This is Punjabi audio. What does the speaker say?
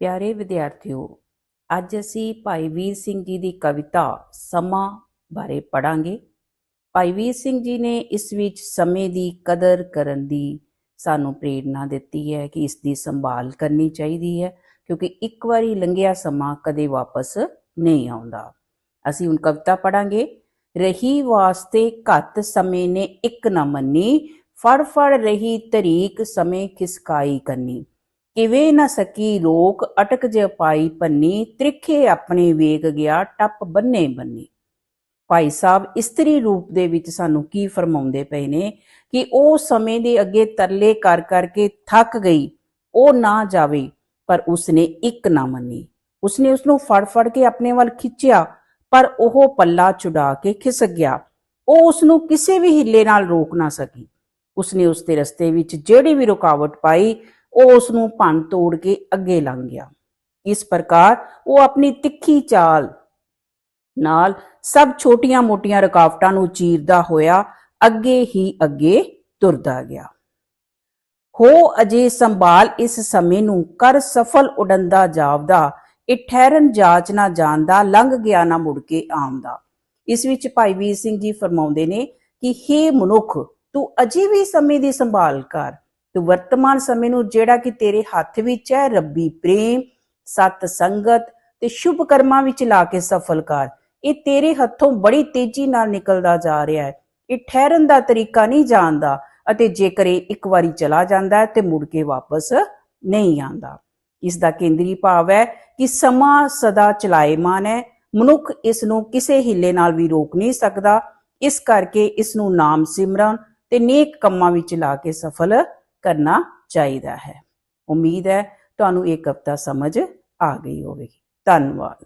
ਪਿਆਰੇ ਵਿਦਿਆਰਥੀਓ, ਅੱਜ ਅਸੀਂ ਭਾਈ ਵੀਰ ਸਿੰਘ ਜੀ ਦੀ ਕਵਿਤਾ ਸਮਾਂ ਬਾਰੇ ਪੜਾਂਗੇ ਭਾਈ ਵੀਰ ਸਿੰਘ ਜੀ ਨੇ ਇਸ ਵਿੱਚ ਸਮੇਂ ਦੀ ਕਦਰ ਕਰਨ ਦੀ ਸਾਨੂੰ ਪ੍ਰੇਰਣਾ ਦਿੱਤੀ ਹੈ ਕਿ ਇਸ ਦੀ ਸੰਭਾਲ ਕਰਨੀ ਚਾਹੀਦੀ ਹੈ, ਕਿਉਂਕਿ ਇੱਕ ਵਾਰੀ ਲੰਘਿਆ ਸਮਾਂ ਕਦੇ ਵਾਪਸ ਨਹੀਂ ਆਉਂਦਾ। ਅਸੀਂ ਹੁਣ ਕਵਿਤਾ ਪੜਾਂਗੇ ਰਹੀ ਵਾਸਤੇ ਘੱਟ ਸਮੇਂ ਨੇ ਇੱਕ ਨਾ ਮੰਨੀ ਫੜ ਫੜ ਰਹੀ ਤਰੀਕ ਸਮੇਂ ਖਿਸਕਾਈ ਕਰਨੀ ਕਿਵੇਂ ਨਾ ਸਕੀ ਰੋਕ ਅਟਕ ਜ ਪਾਈ ਪੰਨੀ, ਤ੍ਰਿਖੇ ਆਪਣੇ ਵੇਗ ਗਿਆ, ਟੱਪ ਬੰਨੇ ਬੰਨੀ। ਭਾਈ ਸਾਹਿਬ, ਇਸਤਰੀ ਰੂਪ ਦੇ ਵਿੱਚ ਸਾਨੂੰ ਕੀ ਫਰਮਾਉਂਦੇ ਪਏ ਨੇ ਕਿ ਉਹ ਸਮੇਂ ਦੇ ਅੱਗੇ ਤਰਲੇ ਕਰ ਕਰਕੇ ਥੱਕ ਗਈ, ਉਹ ਨਾ ਜਾਵੇ, ਪਰ ਉਸਨੇ ਇੱਕ ਨਾ ਮੰਨੀ। ਉਸਨੇ ਉਸ ਨੂੰ ਫੜ ਫੜ ਕੇ ਆਪਣੇ ਵੱਲ ਖਿੱਚਿਆ, ਪਰ ਉਹ ਪੱਲਾ ਛੁਡਾ ਕੇ ਖਿਸਕ ਗਿਆ। ਉਹ ਉਸ ਨੂੰ ਕਿਸੇ ਵੀ ਹਿੱਲੇ ਨਾਲ ਰੋਕ ਨਾ ਸਕੀ। ਉਸਨੇ ਉਸ ਦੇ ਰਸਤੇ ਵਿੱਚ ਜਿਹੜੀ ਵੀ ਰੁਕਾਵਟ ਪਾਈ ਉਹ ਉਸ ਨੂੰ ਭੰਨ ਤੋੜ ਕੇ ਅੱਗੇ ਲੰਘ ਗਿਆ। ਇਸ ਪ੍ਰਕਾਰ ਉਹ ਆਪਣੀ ਤਿੱਖੀ ਚਾਲ ਨਾਲ ਸਭ ਛੋਟੀਆਂ-ਮੋਟੀਆਂ ਰੁਕਾਵਟਾਂ ਨੂੰ ਚੀਰਦਾ ਹੋਇਆ ਅੱਗੇ ਹੀ ਅੱਗੇ ਤੁਰਦਾ ਗਿਆ। ਹੋ ਅਜੇ ਸੰਭਾਲ ਇਸ ਸਮੇਂ ਨੂੰ ਕਰ ਸਫਲ ਉਡੰਦਾ ਜਾਵਦਾ, ਇਹ ਠਹਿਰਨ ਜਾਚ ਨਾ ਜਾਣਦਾ, ਲੰਘ ਗਿਆ ਨਾ ਮੁੜ ਕੇ ਆਮਦਾ ਇਸ ਵਿੱਚ ਭਾਈ ਵੀਰ ਸਿੰਘ ਜੀ ਫਰਮਾਉਂਦੇ ਨੇ ਕਿ, ਹੇ ਮਨੁੱਖ, ਤੂੰ ਅਜੇ ਵੀ ਸਮੇਂ ਦੀ ਸੰਭਾਲ ਕਰ। ਤੂੰ ਵਰਤਮਾਨ ਸਮੇਂ ਨੂੰ ਜਿਹੜਾ ਕਿ ਤੇਰੇ ਹੱਥ ਵਿੱਚ ਹੈ, ਰੱਬੀ ਪ੍ਰੇਮ, ਸਤ ਸੰਗਤ ਤੇ ਸ਼ੁਭ ਕਰਮਾਂ ਵਿੱਚ ਲਾ ਕੇ ਸਫਲ ਕਰ। ਇਹ ਤੇਰੇ ਹੱਥੋਂ ਬੜੀ ਤੇਜ਼ੀ ਨਾਲ ਨਿਕਲਦਾ ਜਾ ਰਿਹਾ ਹੈ। ਇਹ ਠਹਿਰਨ ਦਾ ਤਰੀਕਾ ਨਹੀਂ ਜਾਣਦਾ ਅਤੇ ਜੇਕਰ ਇਹ ਇੱਕ ਵਾਰੀ ਚਲਾ ਜਾਂਦਾ ਹੈ ਤੇ ਮੁੜ ਕੇ ਵਾਪਸ ਨਹੀਂ ਆਉਂਦਾ। ਇਸ ਦਾ ਕੇਂਦਰੀ ਭਾਵ ਹੈ ਕਿ ਸਮਾਂ ਸਦਾ ਚਲਾਏਮਾਨ ਹੈ। ਮਨੁੱਖ ਇਸ ਨੂੰ ਕਿਸੇ ਹਿੱਲੇ ਨਾਲ ਵੀ ਰੋਕ ਨਹੀਂ ਸਕਦਾ। ਇਸ ਕਰਕੇ ਇਸ ਨੂੰ ਨਾਮ ਸਿਮਰਨ ਤੇ ਨੇਕ ਕੰਮਾਂ ਵਿੱਚ ਲਾ ਕੇ ਸਫਲ ਕਰਨਾ ਚਾਹੀਦਾ ਹੈ। ਉਮੀਦ ਹੈ ਤੁਹਾਨੂੰ ਇਹ ਕਵਿਤਾ ਸਮਝ ਆ ਗਈ ਹੋਵੇਗੀ। ਧੰਨਵਾਦ।